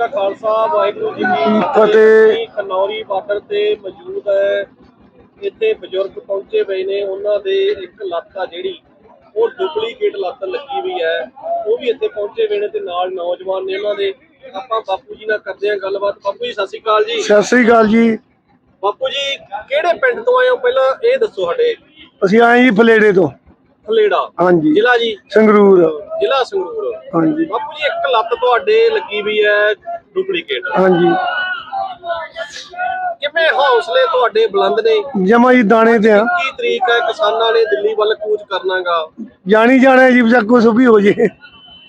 ਕਾ ਖਾਲਸਾ ਵਾਹਿਗੁਰੂ ਜੀ ਕੀ ਫਤਿਹ। ਅਸੀਂ ਖਨੌਰੀ ਬਾਰਡਰ ਤੇ ਮੌਜੂਦ ਹੈ। ਇੱਥੇ ਬਜ਼ੁਰਗ ਪਹੁੰਚੇ ਹੋਏ ਨੇ। ਉਹਨਾਂ ਦੇ ਇੱਕ ਲੱਤ ਆ ਜਿਹੜੀ ਉਹ ਡੁਪਲੀਕੇਟ ਲੱਤ ਲੱਗੀ ਹੋਈ ਹੈ। ਉਹ ਵੀ ਇੱਥੇ ਪਹੁੰਚੇ ਹੋਏ ਨੇ ਤੇ ਨਾਲ ਨੌਜਵਾਨ ਨੇ ਉਹਨਾਂ ਦੇ। ਆਪਾਂ ਬਾਪੂ ਜੀ ਨਾਲ ਕਰਦੇ ਹਾਂ ਗੱਲਬਾਤ। ਬਾਪੂ ਜੀ ਸਤਿ ਸ਼੍ਰੀ ਅਕਾਲ ਜੀ। ਸਤਿ ਸ੍ਰੀ ਅਕਾਲ ਜੀ। ਬਾਪੂ ਜੀ ਕਿਹੜੇ ਪਿੰਡ ਤੋਂ ਆਏ ਹੋ? ਪਹਿਲਾਂ ਇਹ ਦੱਸੋ ਸਾਡੇ। ਅਸੀਂ ਆਏ ਜੀ ਫਲੇੜੇ ਤੋਂ। ਫਲੇੜਾ ਹਾਂਜੀ। ਜ਼ਿਲ੍ਹਾ ਜੀ? ਸੰਗਰੂਰ। ਜ਼ਿਲ੍ਹਾ ਸੰਗਰੂਰ। ਹਾਂਜੀ। ਬਾਪੂ ਜੀ ਇੱਕ ਲੱਤ ਤੁਹਾਡੇ ਲੱਗੀ ਵੀ ਹੈ ਡੁਪਲੀਕੇਟ ਹਾਂਜੀ। ਕਿਵੇਂ ਹੌਸਲੇ ਤੁਹਾਡੇ ਬੁਲੰਦ ਨੇ? ਜਮਾ ਜੀ ਦਾਣੇ ਤੇ ਆ। ਕੀ ਤਰੀਕ ਹੈ ਕਿਸਾਨਾਂ ਨੇ ਦਿੱਲੀ ਵੱਲ ਕੂਚ ਕਰਨਾਗਾ? ਜਾਣੀ ਜਾਣਾ ਜੀ ਬਜਾ ਕੁਛ ਵੀ ਹੋ ਜੇ।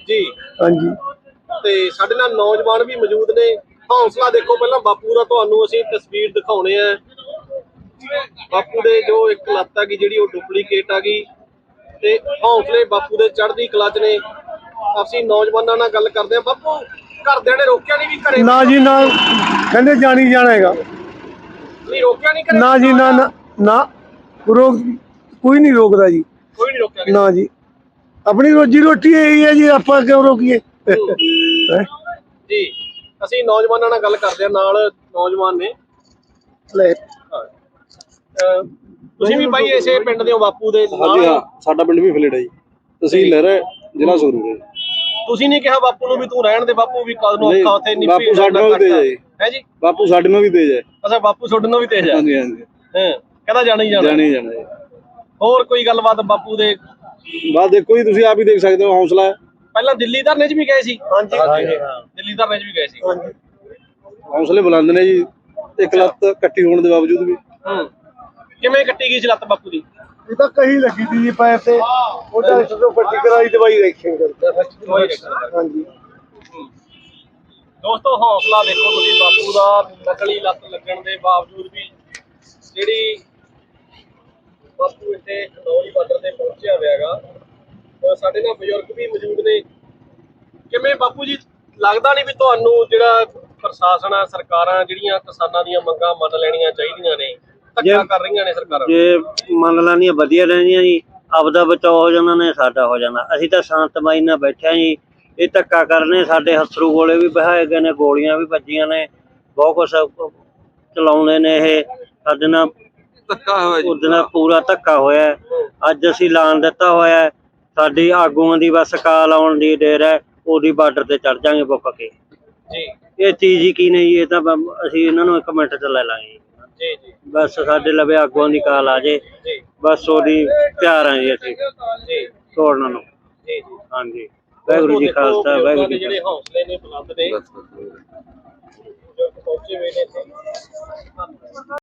ਜੀ। ਹਾਂਜੀ। ਤੇ ਸਾਡੇ ਨਾਲ ਨੌਜਵਾਨ ਵੀ ਮੌਜੂਦ ਨੇ। ਹੌਸਲਾ ਦੇਖੋ ਪਹਿਲਾਂ ਬਾਪੂ ਦਾ ਤੁਹਾਨੂੰ ਅਸੀਂ ਤਸਵੀਰ ਦਿਖਾਉਣੇ ਆ। ਬਾਪੂ ਦੇ ਜੋ ਇੱਕ ਲੱਤ ਹੈਗੀ ਜਿਹੜੀ ਉਹ ਡੁਪਲੀਕੇਟ ਹੈਗੀ ਤੇ ਹੌਸਲੇ ਬਾਪੂ ਦੇ ਚੜ੍ਹਦੀ ਕਲਾ 'ਚ ਨੇ। ਅਸੀਂ ਨੌਜਵਾਨਾਂ ਨਾਲ ਗੱਲ ਕਰਦੇ ਆ ਬਾਪੂ ਘਰਦਿਆਂ ਨੇ ਰੋਕਿਆ ਨਹੀਂ ਵੀ ਘਰੇ ਨਾ ਜੀ ਨਾ। ਕਹਿੰਦੇ ਜਾਣੀ ਜਾਣਾ ਹੈਗਾ। ਨਹੀਂ ਰੋਕਿਆ ਨਹੀਂ ਘਰੇ? ਨਾ ਜੀ ਨਾ ਨਾ ਨਾ। ਰੋਕ ਕੋਈ ਨਹੀਂ ਰੋਕਦਾ ਜੀ। ਕੋਈ ਨਹੀਂ ਰੋਕਿਆ ਨਾ ਜੀ। ਆਪਣੀ ਰੋਜੀ ਰੋਟੀ ਇਹੀ ਹੈ ਜੀ ਆਪਾਂ ਕਿਉਂ ਰੋਕੀਏ? ਹੈਂ? ਜੀ। ਅਸੀਂ ਨੌਜਵਾਨਾਂ ਨਾਲ ਗੱਲ ਕਰਦੇ ਆ ਨਾਲ ਨੌਜਵਾਨ ਨੇ। ਲੈ। ਅਹ ਤੁਸੀਂ ਵੀ ਬਾਈ ਇਸੇ ਪਿੰਡ ਦੇ ਹੋ ਬਾਪੂ ਦੇ ਨਾਲ? ਹਾਂਜੀ ਹਾਂ ਸਾਡਾ ਪਿੰਡ ਵੀ ਫਲੇੜਾ ਜੀ। ਤਹਿਸੀਲ ਲਹਿਰਾ ਜ਼ਿਲ੍ਹਾ ਸੰਗਰੂਰ ਹੈ ਤੁਸੀਂ ਨਹੀਂ ਕਿਹਾ ਬਾਪੂ ਨੂੰ ਵੀ ਤੂੰ ਰਹਿਣ ਦੇ ਬਾਪੂ ਵੀ ਕਦ ਨੂੰ ਨਹੀਂ, ਔਖਾ ਉੱਥੇ ਨਹੀਂ ਬਾਪੂ ਸਾਡੇ ਨਾਲ ਵੀ ਤੇਜ਼ ਹੈ ਜੀ। ਹੈ ਜੀ? ਬਾਪੂ ਸਾਡੇ ਨਾਲ ਵੀ ਤੇਜ਼ ਹੈ। ਅੱਛਾ ਬਾਪੂ ਤੁਹਾਡੇ ਨਾਲ ਵੀ ਤੇਜ਼ ਹੈ? ਹਾਂਜੀ ਹਾਂਜੀ। ਹਾਂ ਕਹਿੰਦਾ ਜਾਣਾ ਹੀ ਜਾਣਾ। ਜਾਣੀ ਜਾਣਾ ਜੀ। ਹੋਰ ਕੋਈ ਗੱਲਬਾਤ ਬਾਪੂ ਦੇ? ਬਾਅਦ ਦੇਖੋ ਜੀ ਤੁਸੀਂ ਆਪ ਹੀ ਦੇਖ ਸਕਦੇ ਹੋ ਹੌਸਲਾ ਹੈ। ਪਹਿਲਾਂ ਦਿੱਲੀ ਧਰਨੇ 'ਚ ਵੀ ਗਏ ਸੀ? ਹਾਂਜੀ। ਦਿੱਲੀ ਧਰਨੇ 'ਚ ਵੀ ਗਏ ਸੀ। ਹੌਸਲੇ ਬੁਲੰਦ ਨੇ ਜੀ। ਇੱਕ ਲੱਤ ਇਕੱਠੀ ਹੋਣ ਦੇ ਬਾਵਜੂਦ ਵੀ। ਹੂੰ। ਕਿਵੇਂ ਕੱਟੀ ਗਈ ਸੀ ਲੱਤ ਬਾਪੂ ਦੀ? ਇਹ ਤਾਂ ਕਹੀ ਲੱਗੀ ਜੀ ਪੈਰ ਤੇ। ਉਹ ਡਾਕਟਰ ਤੋਂ ਪੱਟੀ ਕਰਾਈ ਦਵਾਈ ਰੱਖੀ ਹਾਂਜੀ। ਦੋਸਤੋ ਹੌਸਲਾ ਦੇਖੋ ਤੁਸੀਂ ਬਾਪੂ ਦਾ ਨਕਲੀ ਲੱਤ ਲੱਗਣ ਦੇ ਬਾਵਜੂਦ ਵੀ ਜਿਹੜੀ ਬਾਪੂ ਇੱਥੇ ਖਨੌਰੀ ਬਾਰਡਰ ਤੇ ਪਹੁੰਚਿਆ ਹੋਇਆ ਹੈਗਾ ਔਰ ਸਾਡੇ ਨਾਲ ਬਜ਼ੁਰਗ ਵੀ ਮੌਜੂਦ ਨੇ। ਕਿਵੇਂ ਬਾਪੂ ਜੀ ਲੱਗਦਾ ਨਹੀਂ ਵੀ ਤੁਹਾਨੂੰ ਜਿਹੜਾ ਪ੍ਰਸ਼ਾਸਨ ਆ ਸਰਕਾਰਾਂ ਜਿਹੜੀਆਂ ਕਿਸਾਨਾਂ ਦੀਆਂ ਮੰਗਾਂ ਮੰਨ ਲੈਣੀਆਂ ਚਾਹੀਦੀਆਂ ਨੇ ਧੱਕਾ ਕਰ ਰਹੀਆਂ ਨੇ ਸਰਕਾਰਾਂ ਜੇ ਮੰਗ ਲਾਂਦੀਆਂ ਵਧੀਆ ਰਹਿੰਦੀਆਂ ਜੀ ਆਪਦਾ ਬਚਾਓ ਹੋ ਜਾਂਦਾ ਨੇ ਸਾਡਾ ਹੋ ਜਾਂਦਾ ਅਸੀਂ ਤਾਂ ਸ਼ਾਂਤਮਈ ਨਾਲ ਬੈਠੇ ਹਾਂ ਜੀ। ਇਹ ਧੱਕਾ ਕਰਨੇ ਸਾਡੇ ਹੱਥਰੂ ਗੋਲੇ ਵੀ ਬਹਾਏ ਗਏ ਨੇ ਗੋਲੀਆਂ ਵੀ ਵੱਜੀਆਂ ਨੇ। ਬਹੁਤ ਕੁਛ ਚਲਾਉਣੇ ਨੇ ਇਹ। ਸਾਡੇ ਨਾਲ ਧੱਕਾ ਹੋਇਆ ਉਹਦੇ ਨਾਲ ਪੂਰਾ ਧੱਕਾ ਹੋਇਆ। ਅੱਜ ਅਸੀਂ ਐਲਾਨ ਦਿੱਤਾ ਹੋਇਆ ਸਾਡੀ ਆਗੂਆਂ ਦੀ ਬਸ ਕਾਲ ਆਉਣ ਦੀ ਦੇਰ ਹੈ। ਉਹਦੀ ਬਾਰਡਰ ਤੇ ਚੜ ਜਾਾਂਗੇ ਬੁੱਕ ਕੇ। ਜੀ। ਇਹ ਚੀਜ਼ ਹੀ ਕੀ ਨਹੀਂ ਇਹ ਤਾਂ ਅਸੀਂ ਇਹਨਾਂ ਨੂੰ ਇੱਕ ਮਿੰਟ ਚ ਲੈ ਲਾਂਗੇ ਜੀ ਜੀ। ਬਸ ਸਾਡੇ ਲਵੇ ਆਗੂਆਂ ਦੀ ਕਾਲ ਆ ਜੇ। ਜੀ। ਬਸ ਉਹਦੀ ਤਿਆਰ ਹਾਂ ਜੀ ਅਸੀਂ। ਜੀ। ਤੋੜਨ ਨੂੰ। ਜੀ ਜੀ। ਹਾਂਜੀ। ਵਾਹਿਗੁਰੂ ਜੀ ਖਾਲਸਾ ਵਾਹਿਗੁਰੂ ਜੀ ਜਿਹੜੇ ਹੌਸਲੇ ਨੇ ਬੁਲੰਦ ਨੇ ਪਹੁੰਚੇ ਹੋਏ ਨੇ